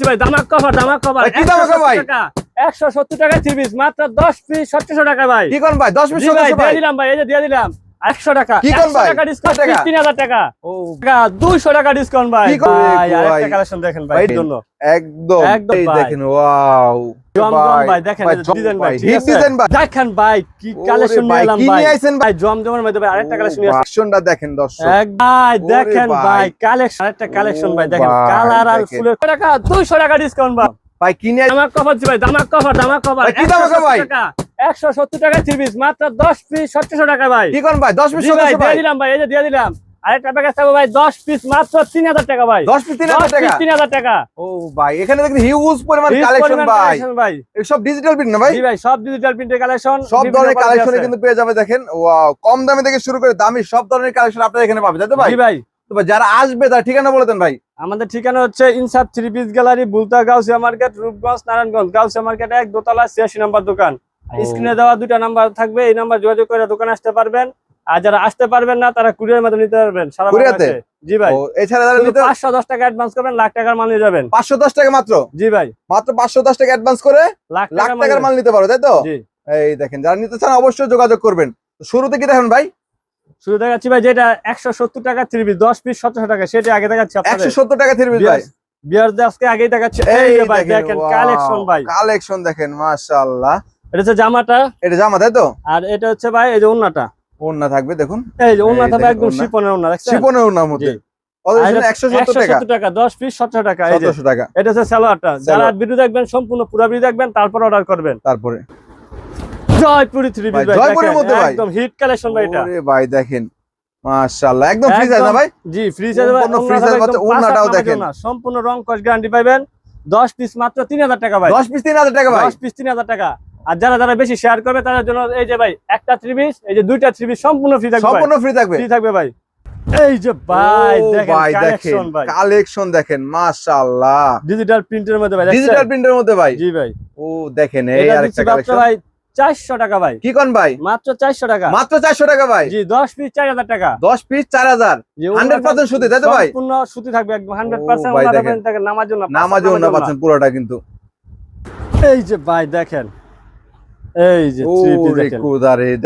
ভাই দামাক cover দামাক cover ভাই, কি দামাক ভাই? একশো সত্তর টাকা থ্রি পিস মাত্র দশ পিস সতেরোশো টাকা ভাই। কি করেন ভাই? 10 মিনিট জি ভাই সদস্য দিয়ে দিলাম ভাই এই যে দিয়ে দিলাম। একশো টাকা। কি কোন ভাই? টাকা ডিসকাউন্ট টাকা? ও ডিসকাউন্ট ভাই। ভাই ভাই? আরেকটা কালেকশন দেখেন ভাই ভাই, জন্য। একদম। এই ভাই। দেখেন ওয়াও। ভাই দেখেন ডিজাইন ভাই? ডিজাইন ভাই? দেখেন ভাই কি কালেকশন ভাই, নিয়ে এলাম কি নিয়ে আইছেন ভাই? ভাই জমজমের মধ্যে ভাই আরেকটা কালেকশন নিয়ে আসছি। দেখেন দর্শক। ভাই দেখেন ভাই। ভাই কালেকশন একটা কালেকশন ভাই দেখেন। কালার আর ফুলের টাকা? 200 টাকা ডিসকাউন্ট ভাই। ভাই কি নিয়ে দামাক কভার ভাই দামাক কভার দামাক কভার কি দামাক cover ভাই? 170 টাকা 3 পিস মাত্র 10 পিস 1700 টাকা ভাই। কি কোন ভাই? 10 মিনিট জি ভাই দিয়ে দিলাম ভাই এই যে দিয়ে দিলাম। আরেকটা প্যাকেজ থাকবে ভাই 10 পিস মাত্র 3000 টাকা ভাই। 10 পিস 3000 টাকা? 3000 টাকা। ও ভাই এখানে দেখেন হিউজ পরিমাণ কালেকশন ভাই। ভাই। এই সব ডিজিটাল প্রিন্ট না ভাই? জি ভাই সব ডিজিটাল প্রিন্টের কালেকশন সব ধরনের কালেকশনে কিন্তু পেয়ে যাবে দেখেন। ওয়াও কম দামে থেকে শুরু করে দামি সব ধরনের কালেকশন আপনারা এখানে পাবেন তাই তো ভাই? জি ভাই। তো ভাই, যারা আসবে তার ঠিকানা বলে দেন ভাই। আমাদের ঠিকানা হচ্ছে Insaf three piece gallery Bulta Gausia market Rupganj Narayanganj. Gausia market এক দোতলা ছিয়াশি নম্বর দোকান। স্ক্রিনে দেওয়া দুইটা নাম্বার থাকবে এই নাম্বার যোগাযোগ করে দোকানে আসতে পারবেন। আর যারা আসতে পারবেন না তারা কুরিয়ার মাধ্যমে নিতে পারবেন। সারা? জি ভাই। এছাড়া যারা নিতে পাঁচশো দশ টাকা অ্যাডভান্স করবেন লাখ টাকার মাল নিয়ে যাবেন। 510 টাকা মাত্র? জি ভাই। মাত্র 510 টাকা অ্যাডভান্স করে লাখ লাখ টাকার মাল নিতে পারো তাই তো? জি। এই দেখেন যারা নিতে চান অবশ্যই যোগাযোগ করবেন। তো শুরুতে কি দেখেন ভাই? শুরু দেখাচ্ছি ভাই যেটা একশো সত্তর টাকা থ্রি পিস দশ পিস সতেরোশো টাকা সেটা আগে দেখাচ্ছি আপনাদের। 170 টাকা থিরবিস ভাই। বিয়ার আজকে আগেই দেখাচ্ছি। এই ভাই দেখেন কালেকশন ভাই। কালেকশন দেখেন মাশাআল্লাহ। এটা হচ্ছে জামাটা। এটা জামা তাই তো? আর এটা হচ্ছে ভাই এই যে ওন্নাটা ওন্না থাকবে দেখুন। এই যে ওন্না থাকবে একদম। শিপনের ওন্না দেখছেন? শিপনের ওন্নার মধ্যে। জি। কত আর এটা 170 টাকা। 170 টাকা 10 পিস 17 টাকা এই যে। 1700 টাকা। এটা হচ্ছে সালোয়ারটা। যারা সালোয়ার। ভিডিও দেখবেন সম্পূর্ণ পুরো ভিডিও দেখবেন তারপর অর্ডার করবেন। তারপরে। জয়পুরি থ্রি ভাই, পিস জয়পুরের মধ্যে ভাই। একদম হিট কালেকশন ভাই এটা। ভাই দেখেন। মাশাআল্লাহ একদম ফ্রি সাইজ না ভাই? জি ফ্রি সাইজ সম্পূর্ণ বাচ্চা, দেখেন। সম্পূর্ণ রং কস গ্যারান্টি পাবেন 10 পিস মাত্র 3000 টাকা ভাই। 10 পিস 3000 টাকা ভাই। 10 পিস 3000 টাকা। আর যারা যারা বেশি শেয়ার করবে তাদের জন্য এই যে ভাই একটা পিস এই যে দুইটা পিস সম্পূর্ণ ফ্রি থাকবে সম্পূর্ণ ফ্রি থাকবে। ফ্রি থাকবে ভাই। এই যে ভাই দেখেন ভাই দেখেন। কালেকশন ভাই। কালেকশন দেখেন মাশাআল্লাহ। ডিজিটাল প্রিন্টের মধ্যে ভাই ডিজিটাল প্রিন্টের মধ্যে ভাই। জি ভাই। ও দেখেন এই আরেকটা কালেকশন ভাই 400 টাকা ভাই। কি কোন ভাই? মাত্র 400 টাকা। মাত্র 400 টাকা ভাই? জি 10 পিস 4000 টাকা। 10 পিস 4000 জি 100% সুতি, তাই তো ভাই? সম্পূর্ণ সুতি থাকবে একদম 100% ও ভাই ওনারা দেখেন। দেখেন দেখেন নামার জন্য পাচ্ছেন পুরোটা কিন্তু। এই যে ভাই দেখেন। এই যে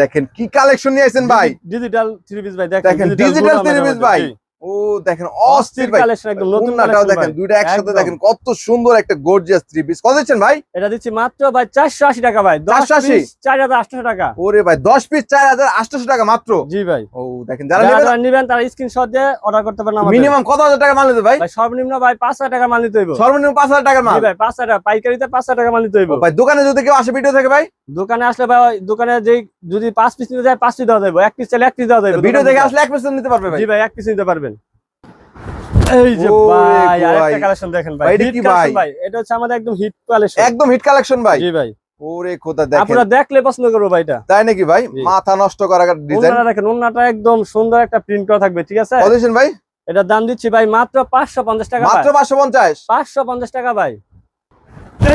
দেখেন। কি কালেকশন নিয়ে আসেন ভাই? ডিজিটাল থ্রি পিস ভাই দেখেন দেখেন ডিজিটাল থ্রি পিস ভাই। ও দেখেন অস্থির ভাই। একদম নতুন দেখেন দুইটা একসাথে দেখেন কত সুন্দর একটা গর্জিয়াস থ্রি পিস কত দিচ্ছেন ভাই? এটা দিচ্ছি মাত্র ভাই 480 টাকা ভাই। 10 480 পিস 4800 টাকা। ওরে ভাই 10 পিস 4800 টাকা মাত্র? জি ভাই। ও দেখেন যারা নেবেন যারা নিবেন তারা স্ক্রিনশট দিয়ে অর্ডার করতে পারেন আমাদের। মিনিমাম কত হাজার টাকা মাল নিতে ভাই? ভাই সর্বনিম্ন ভাই 5000 টাকা মাল নিতে হইব। সর্বনিম্ন 5000 টাকার মাল? জি ভাই 5000 টাকা। পাইকারিতে 5000 টাকা মাল নিতে হইব। ভাই দোকানে যদি কেউ আসে ভিডিও থেকে ভাই? দোকানে আসলে ভাই দোকানে যে যদি 5 পিস নিতে যায় 5 পিস দেওয়া যাবে এক পিস চাইলে এক পিস দেওয়া যাবে ভিডিও দেখে। আসলে 1% নিতে পারবে ভাই? জি ভাই এক পিস নিতে পারবেন। এই যে ভাই ভাই। আরেকটা কালেকশন দেখেন ভাই ভাই, এটা কি ভাই? ভাই এটা হচ্ছে আমাদের একদম হিট কালেকশন একদম হিট কালেকশন ভাই। জি ভাই। ওরে খোদা দেখেন? আপনারা দেখলে পছন্দ করব ভাই এটা। তাই নাকি ভাই? মাথা নষ্ট করা ডিজাইন ওনারা দেখেন ওনাটা একদম সুন্দর একটা প্রিন্ট করা থাকবে ঠিক আছে? ভাই? দাম দিচ্ছি ভাই মাত্র 550 টাকা মাত্র 550 550 টাকা ভাই।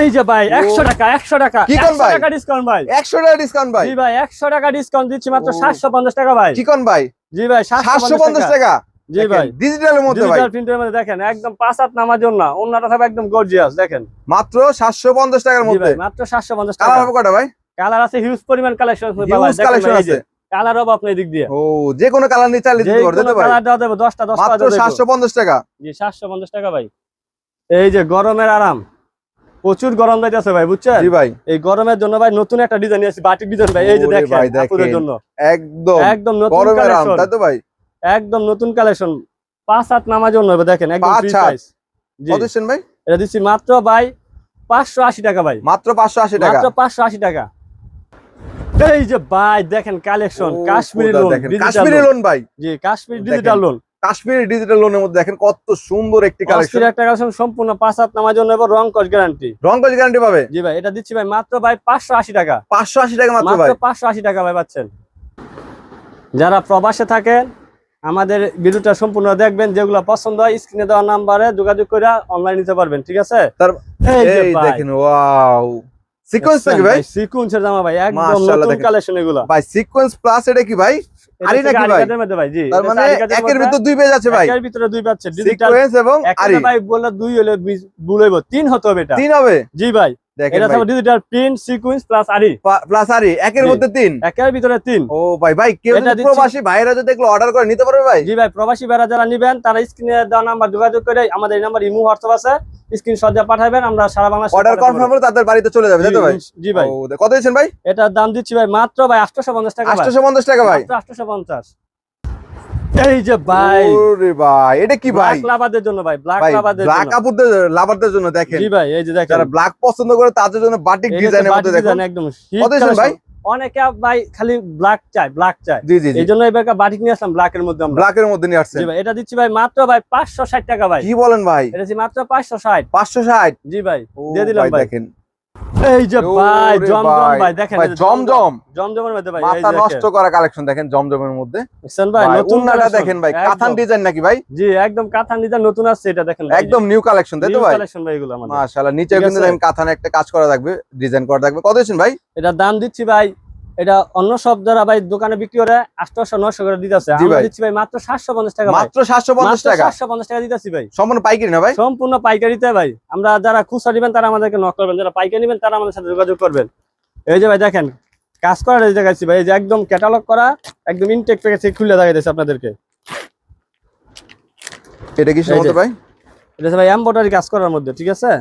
এই যে ভাই 100 টাকা 100 টাকা 100 টাকা ডিসকাউন্ট ভাই। 100 টাকা ডিসকাউন্ট ভাই। জি ভাই 100 টাকা ডিসকাউন্ট দিচ্ছি মাত্র ও। 750 টাকা ভাই। কি কোন ভাই? জি ভাই 750 750 টাকা। টাকা? জি ভাই। ডিজিটালের মধ্যে ভাই। ডিজিটাল প্রিন্টের মধ্যে দেখেন একদম পাঁচ হাত নামার জন্য ওনাটা থাকবে একদম গর্জিয়াস দেখেন। মাত্র 750 টাকার মধ্যে। মাত্র 750 টাকা। কালার হবে কটা ভাই? কালার আছে হিউজ পরিমাণ কালেকশন আছে হিউজ কালেকশন আছে। কালার হবে আপনার দিক দিয়ে। ও যে কোনো কালার চালিয়ে যে দিতে পারবে কোনো ভাই? কালার দেওয়া যাবে 10টা 10টা মাত্র 750 টাকা। জি 750 টাকা ভাই। এই যে গরমের আরাম প্রচুর গরম যাইতেছে ভাই বুঝছেন? জি ভাই। এই গরমের জন্য ভাই নতুন একটা ডিজাইন নিয়েছি বাটিক ডিজাইন ভাই এই যে দেখেন আপুদের জন্য। একদম একদম নতুন কালেকশন তাই তো ভাই? একদম নতুন কালেকশন। পাঁচ হাত নামাজ জন্য হবে দেখেন একদম ফ্রি প্রাইস কত ভাই? এটা দিচ্ছি মাত্র ভাই 580 টাকা ভাই। মাত্র 580 টাকা? মাত্র 580 টাকা। এই যে ভাই দেখেন collection Kashmiri lawn Kashmiri lawn ভাই। জি Kashmiri digital lawn Kashmiri digital লোনের মধ্যে দেখেন কত সুন্দর একটি কালেকশন। একটা কালেকশন সম্পূর্ণ পাঁচ হাত নামার জন্য এবং রং কস গ্যারান্টি রং কস গ্যারান্টি পাবে? জি ভাই এটা দিচ্ছি ভাই মাত্র ভাই 580 টাকা। 580 টাকা মাত্র ভাই। মাত্র 580 টাকা ভাই পাচ্ছেন। যারা প্রবাসে থাকেন আমাদের ভিডিওটা সম্পূর্ণ দেখবেন যেগুলো পছন্দ হয় স্ক্রিনে দেওয়া নাম্বারে যোগাযোগ করে অনলাইন নিতে পারবেন ঠিক আছে? ভাই, দেখেন ওয়াও সিকোয়েন্স নাকি ভাই? সিকুয়েন্সের জামা ভাই একদম নতুন কালেকশন এগুলো। ভাই সিকোয়েন্স প্লাস এটা কি ভাই? আরি এটা নাকি ভাই? আরিকাটের মধ্যে ভাই জি। তার মানে একের ভিতর দুই পেজ আছে ভাই। একের ভিতরে দুই পাচ্ছে ডিজিটাল সিকোয়েন্স এবং আরি। ভাই বললে দুই হলে ভুল হইব তিন হতে হবে এটা। তিন হবে? জি ভাই। এটা ভাই। Digital print sequence plus aari plus aari একের মধ্যে তিন? একের ভিতরে তিন। ও ভাই ভাই কেউ প্রবাসী ভাইরা যদি এগুলো অর্ডার করে নিতে পারবে ভাই? জি ভাই প্রবাসী যারা নিবেন তারা স্ক্রিনে দেওয়া নাম্বার যোগাযোগ করে আমাদের এই নাম্বার ইমো হোয়াটসঅ্যাপ আছে পাঠাবেন আমরা সারা বাংলাদেশে অর্ডার কনফার্ম। তাদের বাড়িতে চলে যাবে তাই তো ভাই? জি, ভাই। ও, কত দিয়েছেন ভাই? এটার দাম দিচ্ছি ভাই মাত্র ভাই আটশোশো পঞ্চাশ টাকা ভাই। আটশোশো পঞ্চাশ টাকা ভাই। মাত্র আটশোশো পঞ্চাশ। এই যে ভাই। ওরে ভাই এটা কি ভাই? ব্ল্যাক লাভারদের জন্য ভাই ব্ল্যাক ব্ল্যাক জন্য। কাপড়দের লাভারদের জন্য দেখেন। জি ভাই এই যে দেখেন। যারা ব্ল্যাক পছন্দ করে তাদের জন্য বাটিক ডিজাইনের মধ্যে একদম কত ভাই? অনেকে ভাই খালি ব্ল্যাক এই জন্য এবার বাটিক নিয়ে আসলাম ব্ল্যাক এর মধ্যে মধ্যে নিয়ে ভাই এটা দিচ্ছি ভাই মাত্র ভাই পাঁচশো ষাট টাকা ভাই। কি বলেন ভাই? এটা মাত্র পাঁচশো ষাট। পাঁচশো ষাট? জি ভাই দিয়ে দিলাম ভাই। দেখেন। এই যে ভাই জমজম ভাই, দেখেন জমজম। জমজমের মধ্যে ভাই মাথা নষ্ট করা কালেকশন দেখেন জমজমের মধ্যে। দেখছেন ভাই নতুন দেখেন ভাই কাথান ডিজাইন নাকি ভাই? জি একদম কাথান ডিজাইন নতুন আসছে এটা দেখেন একদম নিউ কালেকশন তাই তো ভাই? কালেকশন ভাই এগুলো আমাদের। মাশাআল্লাহ নিচে কিন্তু দেখেন কাথানে একটা কাজ করা থাকবে ডিজাইন করা থাকবে। কত দিচ্ছেন ভাই? এটা দাম দিচ্ছি ভাই এটা অন্য সব যারা ভাই দোকানে বিক্রি করে আটশো নশো করে দিতেছে। আমরা। দিচ্ছি ভাই মাত্র সাতশো পঞ্চাশ টাকা মাত্র সাতশো পঞ্চাশ টাকা? সাতশো পঞ্চাশ টাকা দিতেছি ভাই। সম্পূর্ণ পাইকারি না ভাই? সম্পূর্ণ পাইকারিতে ভাই। আমরা যারা খুচরা নিবেন তারা আমাদেরকে নক করবেন। যারা পাইকারি নিবেন তারা আমাদের সাথে যোগাযোগ করবেন। এই যে ভাই দেখেন কাজ করার এই দেখাচ্ছি ভাই। এই যে একদম ক্যাটালগ করা একদম ইনটেক প্যাকেজ খুলে দেখাইতেছে আপনাদেরকে। এটা কি ভাই? এটা ভাই এমব্রয়ডারি কাজ করার মধ্যে ঠিক আছে?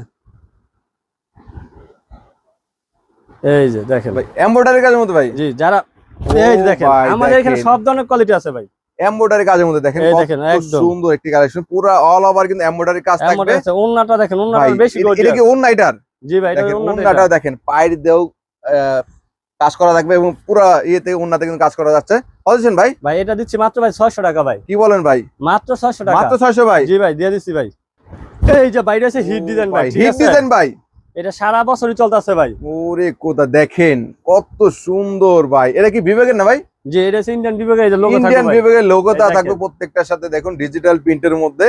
এই যে দেখেন। ভাই এমব্রয়ডারি কাজের মধ্যে ভাই। জি যারা এই যে দেখেন আমাদের এখানে সব ধরনের কোয়ালিটি আছে ভাই। এমব্রয়ডারি কাজের মধ্যে দেখেন এই দেখেন, একদম। সুন্দর একটি কালেকশন পুরো অল ওভার কিন্তু এমব্রয়ডারি কাজ থাকবে। আছে ওন্নাটা দেখেন ওন্নাটা বেশি এটা- এটা কি ওন নাইটার জি ভাই এটা ওন্নাটা দেখেন পায়ের দেও আহ, কাজ করা থাকবে এবং পুরো ইয়েতে ওন্নাতে কিন্তু কাজ করা যাচ্ছে। দিচ্ছেন ভাই? ভাই এটা দিচ্ছি মাত্র ভাই ছয়শো টাকা ভাই। কি বলেন ভাই? মাত্র ছয়শো টাকা। মাত্র ছয়শো ভাই? জি ভাই দিয়ে দিচ্ছি ভাই। এই যে বাইরে আছে হিট ডিজাইন ভাই হিট ডিজাইন ভাই। এটা সারা বছরই চলতেছে ভাই ওরে কোথা দেখেন কত সুন্দর ভাই এটা কি বিবেকের না ভাই যে এটা হচ্ছে ইন্ডিয়ান বিভাগের এই যে লোগো ইন্ডিয়ান থাকবে ভাই বিবেকের লোগোটা এই থাকবে দেখেন। প্রত্যেকটার সাথে দেখুন ডিজিটাল প্রিন্টের মধ্যে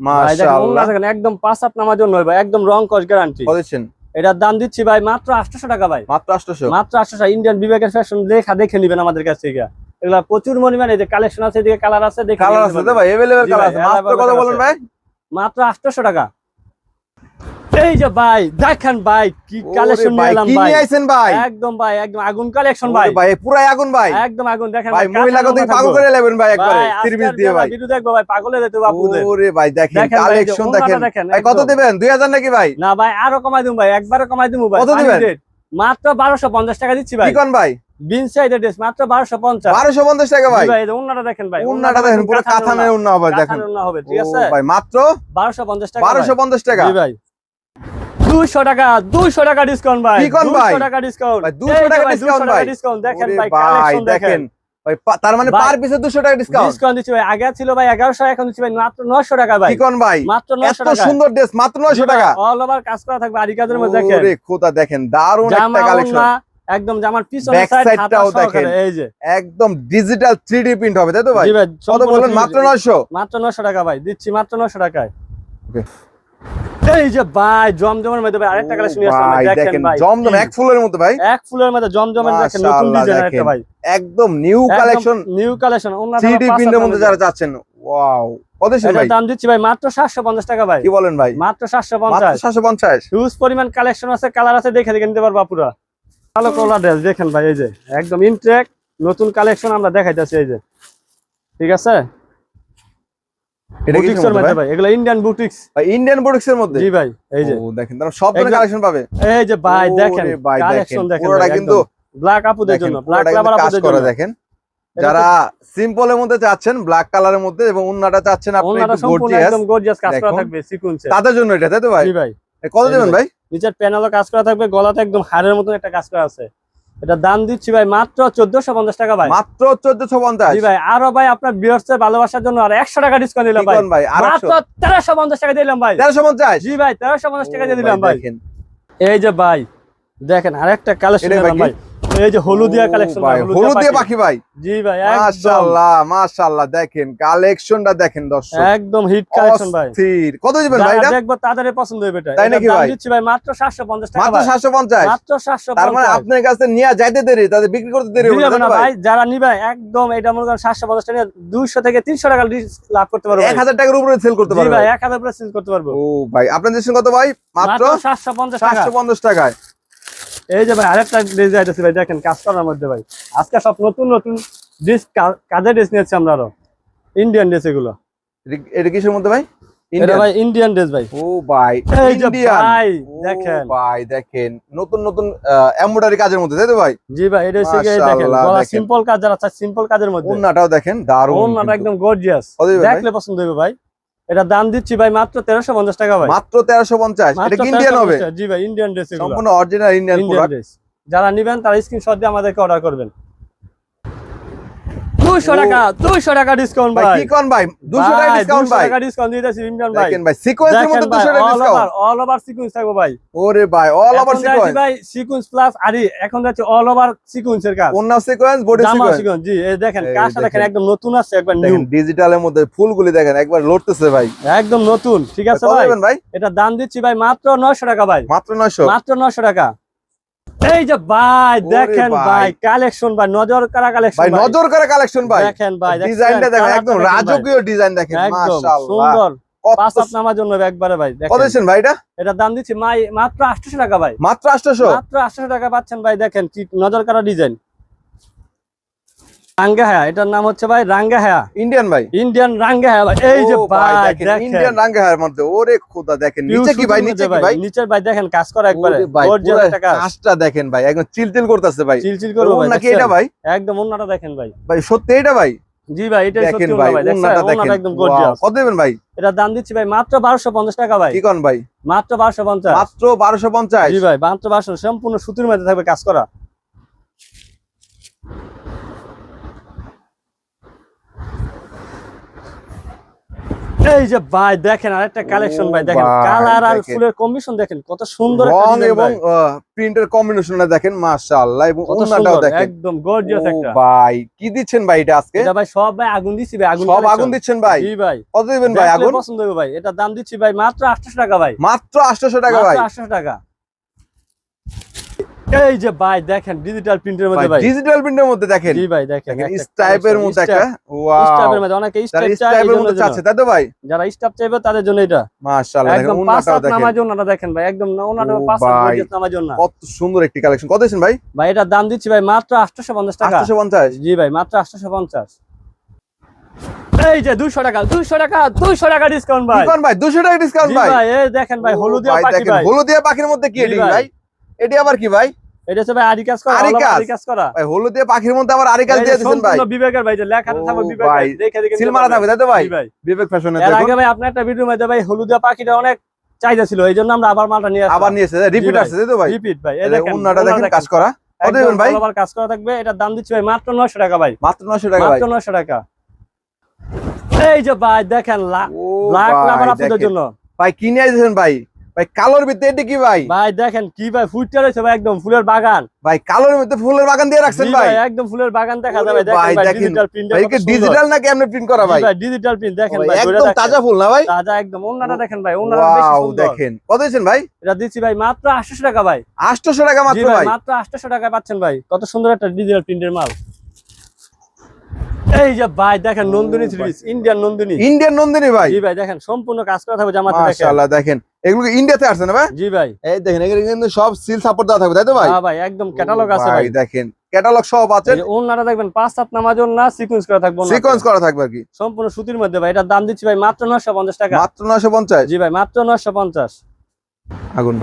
ভাই দেখেন ওন্না মাশাআল্লাহ দেখেন একদম পাঁচ সাত নামার জন্য ভাই একদম রং কস গ্যারান্টি কত দিচ্ছেন এটার দাম দিচ্ছি ভাই মাত্র আটশো টাকা ভাই মাত্র 800 মাত্র আটশো টাকা ইন্ডিয়ান বিভাগের ফ্যাশন দেখা দেখে নিবেন আমাদের কাছ থেকে এগুলা প্রচুর পরিমাণে এই যে কালেকশন আছে এদিকে কালার আছে দেখে কালার নিতে আছে তো পারবেন। ভাই अवेलेबल জি কালার ভাই, আছে মাত্র available কত colour বলেন আছে। ভাই মাত্র আটশো টাকা এই যে ভাই দেখেন ভাই কি কালেকশন ওরে ভাই কি ভাই। আইছেন ভাই? একদম ভাই একদম আগুন কালেকশন ভাই। ভাই পুরাই আগুন ভাই। একদম আগুন দেখেন ভাই মহিলা কত পাগল। করে নেবেন ভাই একবারে ভাই, তিরবিস আজকের দিয়ে ভাই। ভিডিও দেখব ভাই পাগলে যেতে বাপুদের ওরে ভাই দেখেন কালেকশন দেখেন। ভাই কত দিবেন? 2000 নাকি ভাই? না ভাই আরও কমাই দিবো ভাই একবারে কমাই দিবো ভাই কত দিবেন? মাত্র বারোশো পঞ্চাশ টাকা দিচ্ছি ভাই। কি কোন ভাই বিন সাইডের ড্রেস মাত্র বারোশো পঞ্চাশ। 1250 টাকা ভাই? ভাই দেখেন ভাই উন্নাটা দেখেন পুরো কাথানের উন্না হবে দেখেন। কাঁথানের হবে ঠিক আছে? ভাই মাত্র টাকা ভাই। 1250 টাকা? জি ভাই। দুইশো টাকা দুইশো টাকা ডিসকাউন্ট ভাই ভাই? 200 টাকা ডিসকাউন্ট ভাই, 200 টাকা discount ভাই। ডিসকাউন্ট দেখেন ভাই কালেকশন দেখেন। ভাই তার মানে পার পিছে 200 টাকা ডিসকাউন্ট ডিসকাউন্ট দিচ্ছি ভাই আগে ছিল ভাই এগারোশো এখন দিচ্ছি ভাই মাত্র নশো টাকা ভাই। কি কোন ভাই? মাত্র এত নশো টাকা। সুন্দর ড্রেস মাত্র 900 টাকা। অল ওভার কাজ করা থাকবে আরি কাজের মধ্যে দেখেন। ওরে খোদা দেখেন জামা একটা কালেকশন একদম জামার পিছনে Back সাইড side হাতা টাও সহকারে দেখেন। এই যে। একদম ডিজিটাল 3D প্রিন্ট হবে তাই তো ভাই? কত বলেন মাত্র 900 মাত্র নশো টাকা ভাই দিচ্ছি মাত্র নশো টাকায়। Okay. এই যে ভাই জমজমের মধ্যে ভাই আরেকটা কালেকশন নিয়ে আসলাম দেখেন ভাই। জমজম এক ফুলের মতো ভাই। এক ফুলের মধ্যে জমজমের দেখেন নতুন ডিজাইন একটা ভাই। একদম নিউ কালেকশন নিউ কালেকশন ওনার 3D প্রিন্টের মধ্যে যারা চাচ্ছেন ওয়াও কত ভাই? দাম দিচ্ছি ভাই মাত্র সাতশো পঞ্চাশ টাকা ভাই। কি বলেন ভাই? মাত্র সাতশো মাত্র পঞ্চাশ। 750 হিউজ পরিমাণ কালেকশন আছে কালার আছে দেখে দেখে নিতে পারবা পুরা ভালো কলার ড্রেস দেখেন ভাই এই যে একদম ইনট্রেক নতুন কালেকশন আমরা দেখাইতেছি এই যে। ঠিক আছে? এটা কি মধ্যে ভাই? এগুলো ইন্ডিয়ান বুটিক্স ভাই ইন্ডিয়ান প্রোডাক্টস এর মধ্যে? জি ভাই এই যে। ও দেখেন তারা সব ধরনের কালেকশন পাবে। এই যে ভাই দেখেন কালেকশন দেখেন পুরোটা কিন্তু ব্ল্যাক আপুদের দেখেন জন্য ব্ল্যাক লাভার কাজ আপুদের জন্য। দেখেন। যারা সিম্পলের মধ্যে চাচ্ছেন ব্ল্যাক কালারের মধ্যে এবং উন্নাটা চাচ্ছেন আপনি একটু গর্জিয়াস একদম গর্জিয়াস কাজ করা থাকবে সিকুয়েন্সে তাদের জন্য এটা তাই তো ভাই? জি ভাই। কত দেবেন ভাই? নিচের প্যানেলও কাজ করা থাকবে গলাতে একদম হাড়ের মতন একটা কাজ করা আছে। এটা দাম দিচ্ছি ভাই মাত্র চোদ্দশো পঞ্চাশ টাকা ভাই। মাত্র চোদ্দশো পঞ্চাশ। ভাই আরও ভাই আপনার বিয়ার্সের ভালোবাসার জন্য আর একশো টাকা ডিসকাউন্ট দিলাম ভাই। ভাই মাত্র তেরোশো পঞ্চাশ টাকা দিলাম ভাই। 1350 জি ভাই তেরোশো পঞ্চাশ টাকা দিয়ে দিলাম ভাই এই যে ভাই দেখেন আরেকটা কালেকশন? ভাই এই যে হলুদিয়া কালেকশন ভাই হলুদিয়া পাখি। ভাই। জি ভাই মাশাআল্লাহ মাশাআল্লাহ দেখেন কালেকশনটা দেখেন দর্শক। একদম হিট কালেকশন ভাই। অস্থির। কত দিবেন ভাই যারা এটা? দেখব তাদেরই পছন্দ হবে এটা। তাই নাকি ভাই? দিচ্ছি ভাই মাত্র 750 টাকা মাত্র 750 মাত্র 750 তার মানে আপনার কাছে নিয়ে যাইতে দেরি তাদের বিক্রি করতে দেরি হবে না না ভাই? যারা নিবে একদম এটা মনে করেন 750 টাকা 200 থেকে 300 টাকা লাভ করতে পারবে 1000 টাকার উপরে সেল করতে জি পারবে ভাই 1000 প্লাস সেল করতে পারব। ও ভাই আপনার দেশের কত ভাই? মাত্র মাত্র 750 টাকা। 750 টাকায়। এই যে ভাই আরেকটা ড্রেস আইতেছে ভাই দেখেন কাজ করার মধ্যে ভাই। আজকে সব নতুন নতুন ড্রেস কাজের ড্রেস নিয়েছি আমরা আরও। ইন্ডিয়ান ড্রেস এগুলো। এটা- কিসের মধ্যে ভাই? এটা ভাই ইন্ডিয়ান ড্রেস ভাই। ও ভাই এই যে ভাই দেখেন। ভাই দেখেন নতুন নতুন এমব্রয়ডারি কাজের মধ্যে তাই তো ভাই? জি ভাই এটা হচ্ছে গিয়ে দেখেন গলা সিম্পল কাজ যারা চায় সিম্পল কাজের মধ্যে। ওন্নাটাও দেখেন দারুণ ওনাটা একদম গর্জিয়াস ভাই? দেখলে পছন্দ হবে ভাই। এটা দাম দিচ্ছি ভাই মাত্র 1350 টাকা ভাই। মাত্র 1350 এটা ইন্ডিয়ান হবে। জি ভাই ইন্ডিয়ান ড্রেস সম্পূর্ণ original Indian Indian product dress যারা নেবেন তারা স্ক্রিনশট দিয়ে আমাদেরকে অর্ডার করবেন। 200 টাকা 200 টাকা ডিসকাউন্ট ভাই ভাই। কি কোন ভাই? 200 টাকা ডিসকাউন্ট ভাই। টাকা ডিসকাউন্ট দিয়ে ইমরান ভাই। দেখেন ভাই সিকোয়েন্সের মধ্যে 200 টাকা ডিসকাউন্ট অল ওভার সিকোয়েন্স থাকবে ভাই। ওরে ভাই অল ওভার এখন যাচ্ছি সিকোয়েন্স ভাই সিকোয়েন্স প্লাস আরি এখন যাচ্ছে অল ওভার সিকোয়েন্সের কাজ। ওন্না সিকোয়েন্স বডি সিকোয়েন্স সিকোয়েন্স জি এই দেখেন কাজটা দেখেন। একদম নতুন আছে একবার নিউ ডিজিটালের মধ্যে ফুলগুলি দেখেন একবার লড়তেছে ভাই। একদম নতুন ঠিক আছে ভাই? ভাই? এটা দাম দিচ্ছি ভাই মাত্র 900 টাকা ভাই। মাত্র 900 মাত্র 900 টাকা। এই যে ভাই দেখেন ভাই। কালেকশন ভাই নজর করা কালেকশন ভাই নজর করে কালেকশন ভাই। দেখেন ভাই ডিজাইনটা দেখেন একদম রাজকীয় ডিজাইন দেখেন একদম মাশাআল্লাহ। সুন্দর। পাঁচ হাত নামার জন্য একবারে ভাই কত দিচ্ছেন ভাই এটা? এটা দাম দিচ্ছি মাই মাত্র 800 টাকা ভাই। মাত্র 800 মাত্র 800 টাকা পাচ্ছেন ভাই দেখেন কি নজর কারা ডিজাইন। রাঙ্গা হায়া এটার নাম হচ্ছে ভাই রাঙ্গা হায়া ইন্ডিয়ান ভাই। ইন্ডিয়ান রাঙ্গা হায়া ভাই এই যে ভাই দেখেন ইন্ডিয়ান মধ্যে ওরে খোদা দেখেন নিচে কি ভাই নিচে কি ভাই নিচের ভাই দেখেন কাজ করা একবারে। ভাই gorgeous একটা কাজ। কাজটা দেখেন ভাই একদম চিলচিল করতেছে ভাই। চিলচিল করব ভাই নাকি এটা ভাই? একদম ওন্নাটা দেখেন ভাই। ভাই সত্যি এটা ভাই? জি ভাই সত্যি ভাই ওন্নাটা দেখেন। একদম Wow, গর্জিয়াস কত দেবেন ভাই? এটা দাম দিচ্ছি ভাই মাত্র 1250 টাকা ভাই। কি কোন ভাই? মাত্র 1250 মাত্র 1250 জি ভাই মাত্র 1200 সম্পূর্ণ সুতির মধ্যে থাকবে কাজ করা। এই যে ভাই দেখেন আরেকটা কালেকশন ভাই দেখেন কালার আর ফুলের কম্বিনেশন দেখেন কত সুন্দর রং এবং প্রিন্টের কম্বিনেশনটা দেখেন মাশাআল্লাহ এবং ওন্নাটাও দেখেন। একদম গর্জিয়াস একটা। ভাই কি দিচ্ছেন ভাই এটা আজকে? এটা ভাই সব ভাই আগুন দিছি ভাই আগুন সব আগুন দিচ্ছেন ভাই? জি ভাই। কত দিবেন ভাই আগুন? পছন্দ হবে ভাই এটা দাম দিচ্ছি ভাই মাত্র 800 টাকা ভাই। মাত্র 800 টাকা ভাই। মাত্র 800 টাকা। এই যে ভাই দেখেন ডিজিটাল প্রিন্টের মধ্যে ভাই ডিজিটাল প্রিন্টের মধ্যে দেখেন। জি ভাই দেখেন স্টাইপের মধ্যে একটা ওয়াও। মধ্যে অনেকে স্টাইপের মধ্যে চাচ্ছে তাই তো ভাই? যারা স্টাফ চাইবে তাদের জন্য এটা। মাশাআল্লাহ একদম দেখেন। ভাই একদম কত সুন্দর একটি কালেকশন কত দিয়েছেন ভাই? ভাই এটার দাম দিচ্ছি ভাই মাত্র 850 টাকা। 850 জি ভাই মাত্র 850 এই যে 200 টাকা 200 টাকা 200 টাকা ডিসকাউন্ট ভাই। কোন ভাই 200 টাকা ডিসকাউন্ট ভাই। ভাই এই দেখেন ভাই হলুদিয়া পাখি ভাই। হলুদিয়া পাখির মধ্যে কি এটি ভাই। এটি আবার কি ভাই? এটা হচ্ছে ভাই আরি কাজ করা আরি কাজ? করা। ভাই হলুদিয়া পাখির মধ্যে আবার আরেক কাজ দিয়ে দিয়েছেন ভাই। সম্পূর্ণ বিবেকের ভাই যে লেখাটা থাকবে বিবেক ভাই, ভাই দেখে দেখে সিল মারা থাকবে তাই তো ভাই? বিবেক ফ্যাশনে এর আগে ভাই আপনার একটা ভিডিওর মধ্যে ভাই হলুদিয়া পাখিটা অনেক চাহিদা ছিল এই জন্য আমরা আবার মালটা নিয়ে আবার নিয়েছে রিপিট আসছে তাই তো ভাই? রিপিট ভাই এই দেখেন উন্নাটা দেখেন কাজ করা। কত ভাই? over কাজ করা থাকবে এটার দাম দিচ্ছি ভাই মাত্র 900 টাকা ভাই। মাত্র 900 টাকা ভাই। মাত্র 900 টাকা। এই যে ভাই দেখেন ব্ল্যাক লাভার আপনাদের জন্য। ভাই কি নিয়ে আসছেন ভাই? ভাই কালোর ভিতরে এটি কি ভাই? ভাই দেখেন কি ভাই ফুটটা রয়েছে ভাই একদম ফুলের বাগান। ভাই কালোর ভিতরে ফুলের বাগান দিয়ে রাখছেন ভাই? একদম ফুলের বাগান দেখা যাবে। দেখেন ভাই, ভাই দেখেন। ডিজিটাল প্রিন্ট ভাই কি ডিজিটাল নাকি এমনি প্রিন্ট করা ভাই? ভাই ডিজিটাল প্রিন্ট দেখেন ভাই, একদম তাজা ফুল না ভাই? তাজা একদম ওন্নাটা দেখেন ভাই ওন্নাটা বেশি সুন্দর। দেখেন। কত দিয়েছেন ভাই? এটা দিচ্ছি ভাই মাত্র 800 টাকা ভাই। 800 টাকা মাত্র ভাই ভাই? মাত্র 800 টাকা পাচ্ছেন ভাই। কত সুন্দর একটা ডিজিটাল প্রিন্টের মাল। এই যে ভাই দেখেন Nandini three Indian Nandini. Indian Nandini ভাই। জি ভাই দেখেন সম্পূর্ণ কাজ করা থাকবে জামাতে দেখেন। মাশাআল্লাহ দেখেন। এগুলো ইন্ডিয়াতে আসছে না ভাই? জি ভাই। এই দেখেন এগুলো কিন্তু সব সিল সাপোর্ট দেওয়া থাকবে তাই তো ভাই? হ্যাঁ ভাই একদম ক্যাটালগ আছে ভাই। দেখেন ক্যাটালগ সব আছে। যে দেখবেন পাঁচ সাত নামার জন্য সিকোয়েন্স করা থাকবে। সিকোয়েন্স করা থাকবে আর কি। সম্পূর্ণ সুতির মধ্যে ভাই এটার দাম দিচ্ছি ভাই মাত্র 950 টাকা। মাত্র 950 জি ভাই মাত্র 950 আগুন।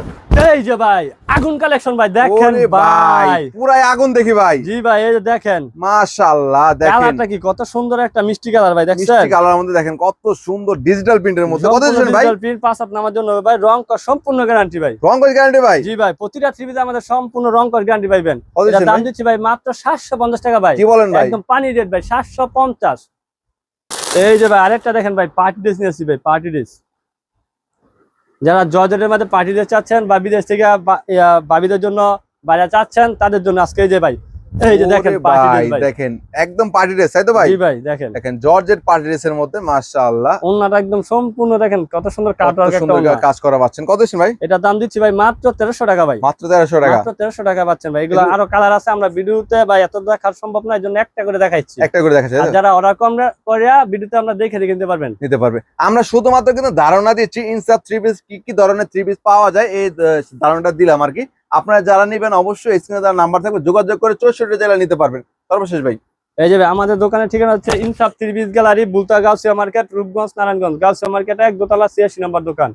এই যে ভাই আগুন কালেকশন ভাই দেখেন ভাই পুরাই আগুন দেখি ভাই। জি ভাই এই যে দেখেন। মাশাআল্লাহ দেখেন। কালারটা কি কত সুন্দর একটা মিষ্টি কালার ভাই দেখছেন? মিষ্টি কালারের মধ্যে দেখেন কত সুন্দর ডিজিটাল প্রিন্টের মধ্যে। কত দিচ্ছেন ভাই? প্রিন্ট পাঁচ হাত নামার জন্য ভাই রং কর সম্পূর্ণ গ্যারান্টি ভাই। রং করে গ্যারান্টি ভাই? জি ভাই প্রতিটা থ্রিপিতে আমাদের সম্পূর্ণ রং কর গ্যারান্টি পাইবেন দিচ্ছেন দাম দিচ্ছি ভাই মাত্র 750 টাকা ভাই। কি বলেন ভাই? একদম পানি রেট ভাই 750 এই যে ভাই আরেকটা দেখেন ভাই পার্টি ড্রেস নিয়েছি ভাই পার্টি ড্রেস যারা জর্জেটের মধ্যে ড্রেস চাচ্ছেন বা বিদেশ থেকে বাবিদের জন্য বাইরে চাচ্ছেন, তাদের জন্য আজকে যে ভাই এই যে দেখেন ভাই দেখেন একদম পার্টি ড্রেস তাই তো ভাই? জি ভাই দেখেন। দেখেন জর্জেট পার্টি ড্রেসের মধ্যে মাশাআল্লাহ। ওন্নাটা একদম সম্পূর্ণ দেখেন কত সুন্দর কত কাটওয়ার্ক একটা সুন্দর কাজ করা পাচ্ছেন। কত ভাই? এটা দাম দিচ্ছি ভাই মাত্র টাকা ভাই। মাত্র টাকা। মাত্র টাকা পাচ্ছেন ভাই। এগুলো আরও কালার আছে আমরা ভিডিওতে ভাই এত দেখা সম্ভব জন্য একটা করে দেখাচ্ছি। একটা করে দেখাচ্ছে আর যারা অর্ডার কম করে ভিডিওতে আমরা দেখে নিতে পারবেন। নিতে পারবে। আমরা শুধুমাত্র কিন্তু ধারণা দিচ্ছি ইনসার থ্রি পিস কি কি ধরনের থ্রি পিস পাওয়া যায় এই ধারণাটা দিলাম আর কি। আপনারা যারা নেবেন অবশ্যই স্ক্রিনে তার নাম্বার থাকবে, যোগাযোগ করে চৌষট্টি জেলা নিতে পারবেন। সর্বশেষ ভাই। এই যাবে আমাদের দোকানের ঠিকানা হচ্ছে Insaf ত্রিবিশ gallery Bulta Gausia market, Rupganj, Narayanganj. Gausia market এক দোতলা ছিয়াশি নম্বর দোকান।